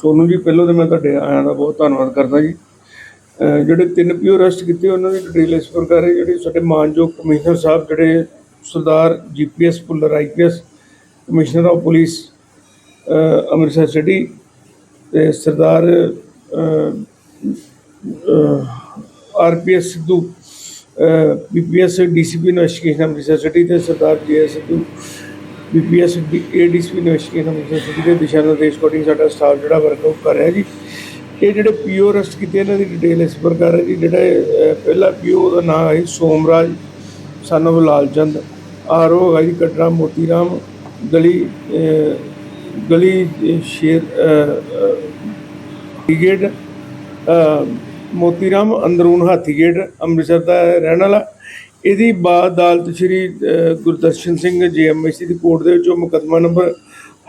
ਸੋਨੂੰ ਜੀ ਪਹਿਲੋਂ ਤਾਂ ਮੈਂ ਤੁਹਾਡੇ ਆਇਆਂ ਦਾ ਬਹੁਤ ਧੰਨਵਾਦ ਕਰਦਾ ਜੀ। ਜਿਹੜੇ ਤਿੰਨ ਪੀਓ ਅਰੈਸਟ ਕੀਤੇ, ਉਹਨਾਂ ਦੀ ਡਿਟੇਲ ਇਸ ਪ੍ਰਕਾਰ ਹੈ, ਜਿਹੜੇ ਸਾਡੇ ਮਾਨਯੋਗ ਕਮਿਸ਼ਨਰ ਸਾਹਿਬ, ਜਿਹੜੇ Sardar GPS Bhullar IPS commissioner of police Amritsar city ਤੇ Sardar RPS Sidhu BPS DCP investigation Amritsar city ਤੇ Sardar GS Sidhu BPS ADCP investigation Amritsar city ਦੇ ਦਿਸ਼ਾ ਨਿਰਦੇਸ਼ ਅਕੋਰਡਿੰਗ ਸਾਡਾ ਸਟਾਫ ਜਿਹੜਾ ਵਰਕਆਊਟ ਕਰ ਰਿਹਾ ਜੀ। ਇਹ ਜਿਹੜੇ ਪੀਓ ਅਰੈਸਟ ਕੀਤੇ ਇਹਨਾਂ ਦੀ ਡਿਟੇਲ ਇਸ ਪ੍ਰਕਾਰ ਹੈ ਜੀ। ਜਿਹੜਾ ਇਹ, ਅਹ, ਪਹਿਲਾ ਪੀਓ ਉਹਦਾ ਨਾਮ ਹੈ Somraj son of Lal Chand RO ਹੈ ਜੀ ਕਟਰਾ ਮੋਤੀ ਗਲੀ ਗਲੀ ਸ਼ੇਰ ਗੇਟ ਮੋਤੀ ਰਾਮ ਅੰਦਰੂਨ ਹਾਥੀ ਗੇਟ ਅੰਮ੍ਰਿਤਸਰ ਦਾ ਰਹਿਣ ਵਾਲਾ। ਇਹਦੀ ਬਾਅਦ ਅਦਾਲਤ ਸ਼੍ਰੀ ਗੁਰਦਰਸ਼ਨ ਸਿੰਘ ਜੀਐਮਆਈਸੀ ਦੀ ਕੋਰਟ ਦੇ ਵਿੱਚੋਂ ਮੁਕੱਦਮਾ ਨੰਬਰ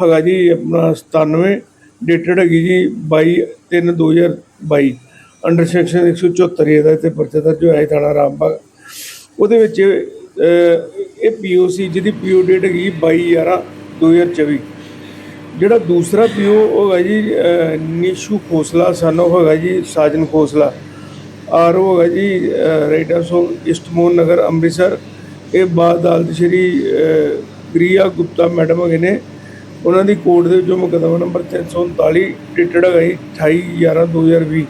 ਹੈਗਾ ਜੀ ਆਪਣਾ 97 ਡੇਟਡ ਹੈਗੀ ਜੀ 22 3 2022 ਅੰਡਰ ਸੈਕਸ਼ਨ 174 ਇਹਦਾ ਤੇ ਪਰਚਾ ਦਰਜ ਹੋਇਆ ਹੈ ਥਾਣਾ ਰਾਮਬਾਗ। ਉਹਦੇ ਵਿੱਚ ਅਹ, ਇਹ ਪੀਓਸੀ ਜਿਹਦੀ ਪੀਓ ਡੇਟ ਹੈਗੀ 22 11 2024 ਜਿਹੜਾ ਦੂਸਰਾ ਪੀਓ ਉਹ ਹੈਗਾ ਜੀ ਅਹ, ਨੀਸ਼ੂ ਖੋਸਲਾ ਸਾਨੂੰ ਹੈਗਾ ਜੀ ਸਾਜਨ ਖੋਸਲਾ। ਆਰ ਉਹ ਹੈਗਾ ਜੀ ਰਾਈਟਰ ਸੋ ਇਸਟਮੋਨ ਨਗਰ ਅੰਮ੍ਰਿਤਸਰ। ਇਹ ਬਾਦ ਅਦਾਲਤ ਸ਼੍ਰੀ ਅਹ, ਗੁਪਤਾ ਮੈਡਮ ਹੈਗੇ ਨੇ। ਉਹਨਾਂ ਦੀ ਕੋਰਟ ਦੇ ਵਿੱਚੋਂ ਮੁਕੱਦਮਾ ਨੰਬਰ 339 ਡੇਟਡ ਹੈਗਾ ਜੀ 28 11 2020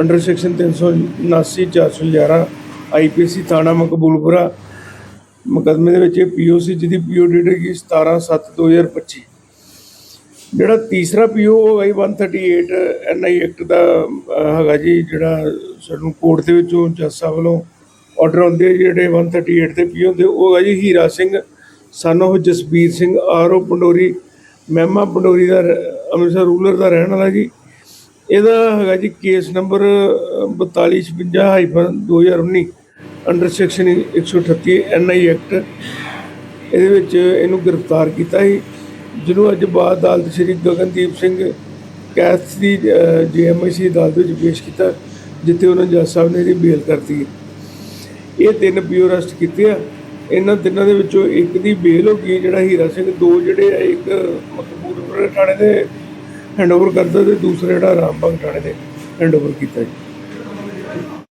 ਅੰਡਰ ਸੈਕਸ਼ਨ 379 411 ਆਈਪੀਸੀ ਥਾਣਾ ਮਕਬੂਲਪੁਰਾ। ਮੁਕੱਦਮੇ ਦੇ ਵਿੱਚ ਇਹ ਪੀਓਸੀ ਜਿਹਦੀ ਪੀਓ ਡੇਟ ਹੈਗੀ 17 7 2025 ਜਿਹੜਾ ਤੀਸਰਾ ਪੀਓ ਉਹ ਹੈ 138 ਐਨਆਈ ਐਕਟ ਦਾ ਹੈਗਾ ਜੀ, ਜਿਹੜਾ ਸਾਨੂੰ ਕੋਰਟ ਦੇ ਵਿੱਚੋਂ ਜੱਜ ਸਾਹਿਬ ਵੱਲੋਂ ਆਰਡਰ ਆਉਂਦੇ ਆ, ਜਿਹੜੇ 138 ਤੇ ਪੀਓ ਹੁੰਦੇ ਉਹ ਹੈਗਾ ਜੀ ਹੀਰਾ ਸਿੰਘ ਸਨ ਉਹ ਜਸਬੀਰ ਸਿੰਘ ਆਰਓ ਪੰਡੋਰੀ, ਮਹਿਮਾ ਪੰਡੋਰੀ ਦਾ ਰ- ਅੰਮ੍ਰਿਤਸਰ ਰੂਲਰ ਦਾ ਰਹਿਣ ਵਾਲਾ ਜੀ। ਇਹਦਾ ਹੈਗਾ ਜੀ case number 4256 hyphen 2019 under section 138 NI act ਇਹਦੇ ਵਿੱਚ ਇਹਨੂੰ ਗ੍ਰਿਫਤਾਰ ਕੀਤਾ ਸੀ। ਜਿਹਨੂੰ ਅੱਜ ਬਾਅਦ ਅਦਾਲਤ ਸ਼੍ਰੀ ਗਗਨਦੀਪ ਸਿੰਘ ਕੈਥ ਦੀ ਜੀਐਮਆਈਸੀ ਅਦਾਲਤ ਵਿੱਚ ਪੇਸ਼ ਕੀਤਾ, ਜਿੱਥੇ ਉਹਨਾਂ ਜੱਜ ਸਾਹਿਬ ਨੇ ਇਹਦੀ ਬੇਲ ਕਰਤੀ ਇਹ ਤਿੰਨ ਪੀਓ ਅਰੈਸਟ ਕੀਤੇ ਆ। ਇਹਨਾਂ ਤਿੰਨਾਂ ਦੇ ਵਿੱਚੋਂ ਇੱਕ ਦੀ ਬੇਲ ਹੋ ਗਈ, ਜਿਹੜਾ ਹੀਰਾ ਸਿੰਘ, ਦੋ ਜਿਹੜੇ ਆ, ਇੱਕ ਮਕਬੂਲਪੁਰ ਥਾਣੇ ਦੇ ਹੈਂਡਓਵਰ ਕਰਦਾ ਤੇ ਦੂਸਰਾ ਜਿਹੜਾ ਰਾਮਬਾਗ ਥਾਣੇ ਦੇ ਹੈਂਡਓਵਰ ਕੀਤਾ ਜੀ।